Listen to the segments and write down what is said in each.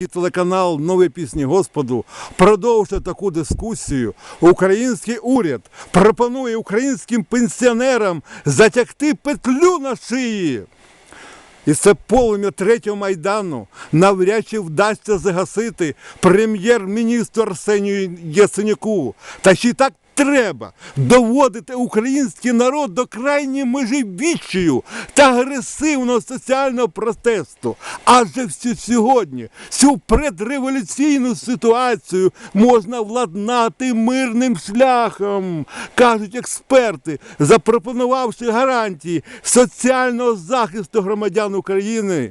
І телеканал Нові пісні Господу продовжує таку дискусію. Український уряд пропонує українським пенсіонерам затягти петлю на шиї. І це полум'я третього майдану навряд чи вдасться загасити прем'єр-міністру Арсенію Яценюку. Та ще й так треба доводити український народ до крайньої межі відчаю та агресивного соціального протесту. Адже всі сьогодні цю предреволюційну ситуацію можна владнати мирним шляхом, кажуть експерти, запропонувавши гарантії соціального захисту громадян України.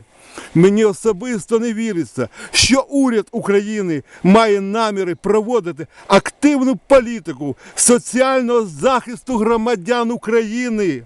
Мені особисто не віриться, що уряд України має наміри проводити активну політику соціального захисту громадян України.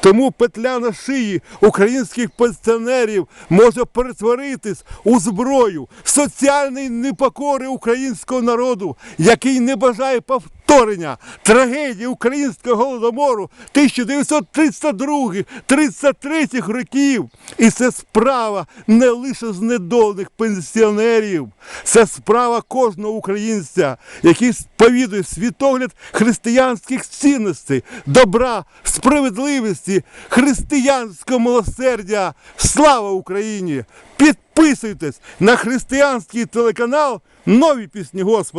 Тому петля на шиї українських пенсіонерів може перетворитись у зброю соціальної непокори українського народу, який не бажає повторення трагедії українського голодомору 1932-33 років. І це справа не лише знедолених пенсіонерів, це справа кожного українця, який сповідує світогляд християнських цінностей, добра, справедливості, християнського милосердя. Слава Україні! Підписуйтесь на християнський телеканал Нові пісні Господа.